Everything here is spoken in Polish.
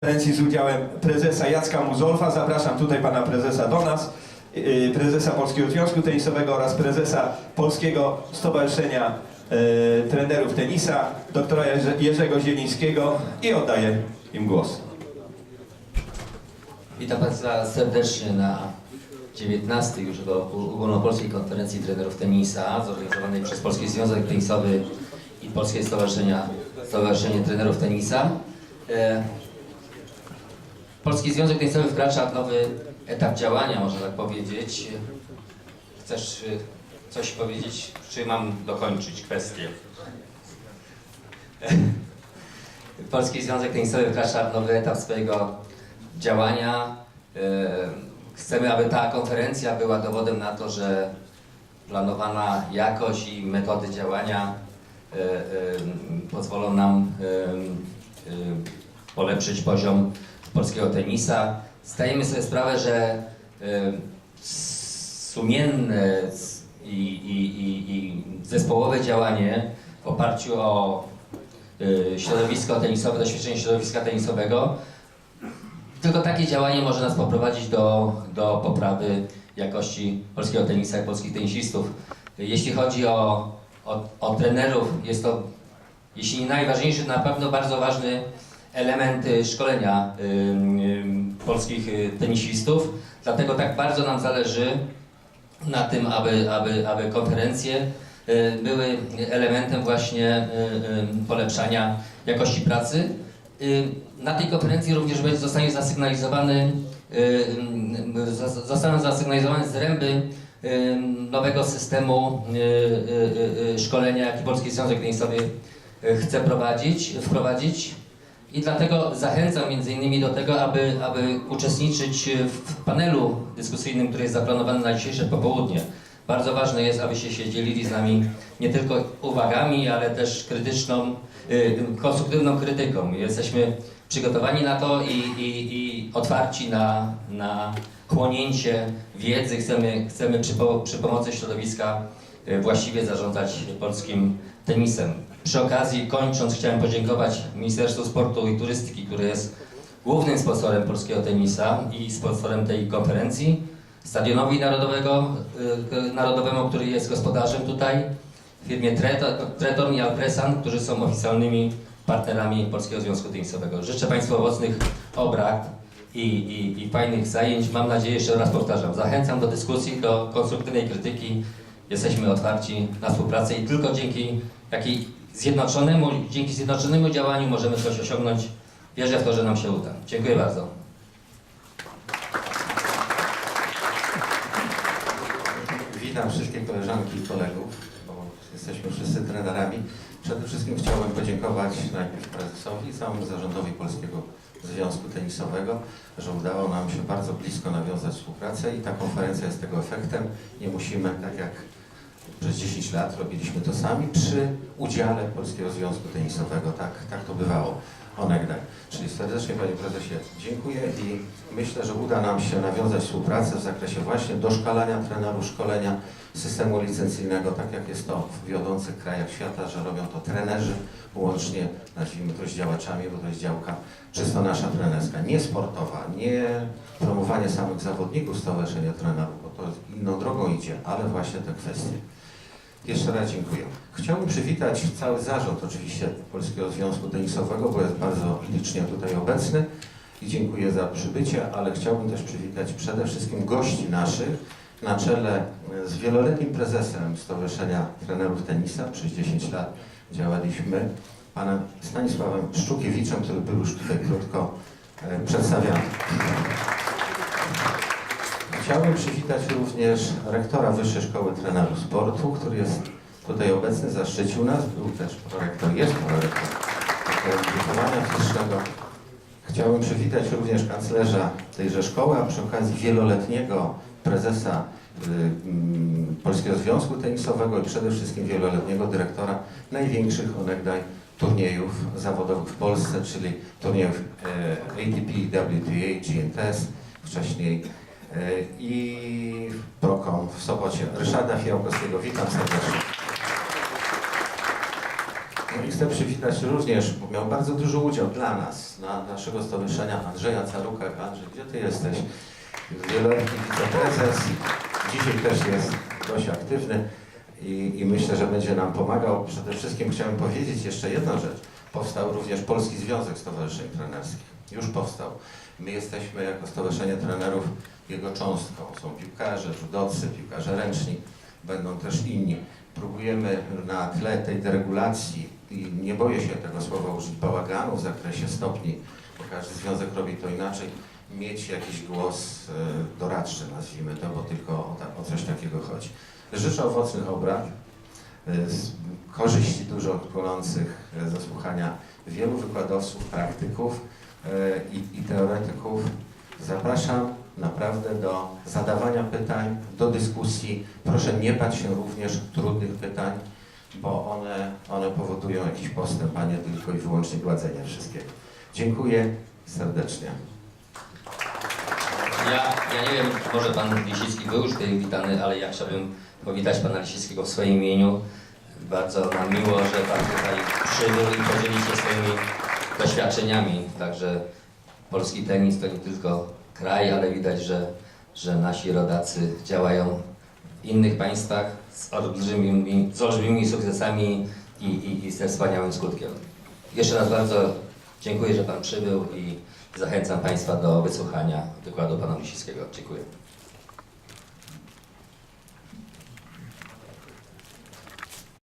konferencji z udziałem prezesa Jacka Muzolfa. Zapraszam tutaj pana prezesa do nas, yy, prezesa Polskiego Związku Tenisowego oraz prezesa Polskiego Stowarzyszenia yy, Trenerów Tenisa, doktora Jerze- Jerzego Zielińskiego i oddaję im głos. Witam Państwa serdecznie na 19 już Ogólnopolskiej Konferencji Trenerów Tenisa zorganizowanej przez Polski Związek Tenisowy i Polskie Stowarzyszenia, Stowarzyszenie Trenerów Tenisa. Polski Związek Tenisowy wkracza w nowy etap działania, można tak powiedzieć. Chcesz y, coś powiedzieć, czy mam dokończyć kwestię? Polski Związek Tenisowy wkracza w nowy etap swojego działania. E, Chcemy, aby ta konferencja była dowodem na to, że planowana jakość i metody działania e, pozwolą nam polepszyć poziom polskiego tenisa. Zdajemy sobie sprawę, że sumienne i, i, i, i zespołowe działanie w oparciu o e, środowisko tenisowe, doświadczenie środowiska tenisowego tylko takie działanie może nas poprowadzić do, do poprawy jakości polskiego tenisa i polskich tenisistów. Jeśli chodzi o, o, o trenerów, jest to, jeśli nie najważniejszy, na pewno bardzo ważny element szkolenia polskich y, tenisistów. Dlatego tak bardzo nam zależy na tym, aby, aby, aby konferencje y, były elementem właśnie y, polepszania jakości pracy. Na tej konferencji również zostanie zasygnalizowany, zas- zostaną zasygnalizowane zręby nowego systemu szkolenia, jaki Polski Związek Tenisowy chce prowadzić, wprowadzić. I dlatego zachęcam między innymi do tego, aby, aby uczestniczyć w panelu dyskusyjnym, który jest zaplanowany na dzisiejsze popołudnie. Bardzo ważne jest, abyście się dzielili z nami nie tylko uwagami, ale też krytyczną, y, konstruktywną krytyką. Jesteśmy przygotowani na to i, i, i otwarci na, na chłonięcie wiedzy. Chcemy, chcemy przy, po, przy pomocy środowiska y, właściwie zarządzać polskim tenisem. Przy okazji, kończąc, chciałem podziękować Ministerstwu Sportu i Turystyki, które jest głównym sponsorem polskiego tenisa i sponsorem tej konferencji, Stadionowi Narodowego, y, Narodowemu, który jest gospodarzem tutaj, firmie Tretorn i Alpresan, którzy są oficjalnymi partnerami Polskiego Związku Tenisowego. Życzę Państwu owocnych obrad i, i, i fajnych zajęć. Mam nadzieję, jeszcze raz powtarzam, zachęcam do dyskusji, do konstruktywnej krytyki. Jesteśmy otwarci na współpracę i tylko dzięki takiej zjednoczonemu, dzięki zjednoczonemu działaniu możemy coś osiągnąć. Wierzę w to, że nam się uda. Dziękuję bardzo. Witam wszystkie koleżanki i kolegów, bo jesteśmy wszyscy trenerami. Przede wszystkim chciałbym podziękować najpierw prezesowi i całemu zarządowi Polskiego Związku Tenisowego, że udało nam się bardzo blisko nawiązać współpracę i ta konferencja jest tego efektem. Nie musimy, tak jak przez 10 lat robiliśmy to sami, przy udziale Polskiego Związku Tenisowego. Tak, tak to bywało. Onegdaj. Czyli serdecznie Panie Prezesie dziękuję i myślę, że uda nam się nawiązać współpracę w zakresie właśnie doszkalania trenerów, szkolenia systemu licencyjnego, tak jak jest to w wiodących krajach świata, że robią to trenerzy, łącznie, nazwijmy to, z działaczami, bo to jest działka czysto nasza trenerska, nie sportowa, nie promowanie samych zawodników stowarzyszenia trenerów, bo to inną drogą idzie, ale właśnie te kwestie. Jeszcze raz dziękuję. Chciałbym przywitać cały zarząd oczywiście Polskiego Związku Tenisowego, bo jest bardzo licznie tutaj obecny i dziękuję za przybycie, ale chciałbym też przywitać przede wszystkim gości naszych na czele z wieloletnim prezesem Stowarzyszenia Trenerów Tenisa. Przez 10 lat działaliśmy panem Stanisławem Szczukiewiczem, który był już tutaj krótko e, przedstawiany. Chciałbym przywitać również rektora Wyższej Szkoły Trenerów Sportu, który jest tutaj obecny, zaszczycił nas. Był też prorektor, jest prorektor wychowania. Chciałbym przywitać również kanclerza tejże szkoły, a przy okazji wieloletniego prezesa y, mm, Polskiego Związku Tenisowego i przede wszystkim wieloletniego dyrektora największych onegdaj turniejów zawodowych w Polsce, czyli turniejów e, ATP, WTA, GNTS, wcześniej i Procom w Sopocie. Ryszarda Fiałkowskiego, witam serdecznie. No i chcę przywitać również, bo miał bardzo duży udział dla nas, na naszego stowarzyszenia Andrzeja Caluka. Andrzej, gdzie ty jesteś? Wieloletni wiceprezes. Dzisiaj też jest dość aktywny i, i myślę, że będzie nam pomagał. Przede wszystkim chciałem powiedzieć jeszcze jedną rzecz. Powstał również Polski Związek Stowarzyszeń Trenerskich. Już powstał. My jesteśmy jako Stowarzyszenie Trenerów jego cząstką. Są piłkarze, judocy, piłkarze ręczni, będą też inni. Próbujemy na tle tej deregulacji, i nie boję się tego słowa użyć, bałaganu w zakresie stopni, bo każdy związek robi to inaczej, mieć jakiś głos e, doradczy, nazwijmy to, bo tylko o, o coś takiego chodzi. Życzę owocnych obrad, e, korzyści dużo płynących ze słuchania wielu wykładowców, praktyków e, i, i teoretyków. Zapraszam naprawdę do zadawania pytań, do dyskusji. Proszę nie bać się również trudnych pytań, bo one, one powodują jakiś postęp, a nie tylko i wyłącznie gładzenie wszystkiego. Dziękuję serdecznie. Ja, ja nie wiem, może pan Lisicki był już tutaj witany, ale ja chciałbym powitać pana Lisickiego w swoim imieniu. Bardzo nam miło, że pan tutaj przybył i podzielił się swoimi doświadczeniami. Także polski tenis to nie tylko kraj, ale widać, że, że nasi rodacy działają w innych państwach z olbrzymimi, z olbrzymimi sukcesami i, i, i ze wspaniałym skutkiem. Jeszcze raz bardzo dziękuję, że pan przybył i zachęcam państwa do wysłuchania wykładu pana Lisickiego. Dziękuję.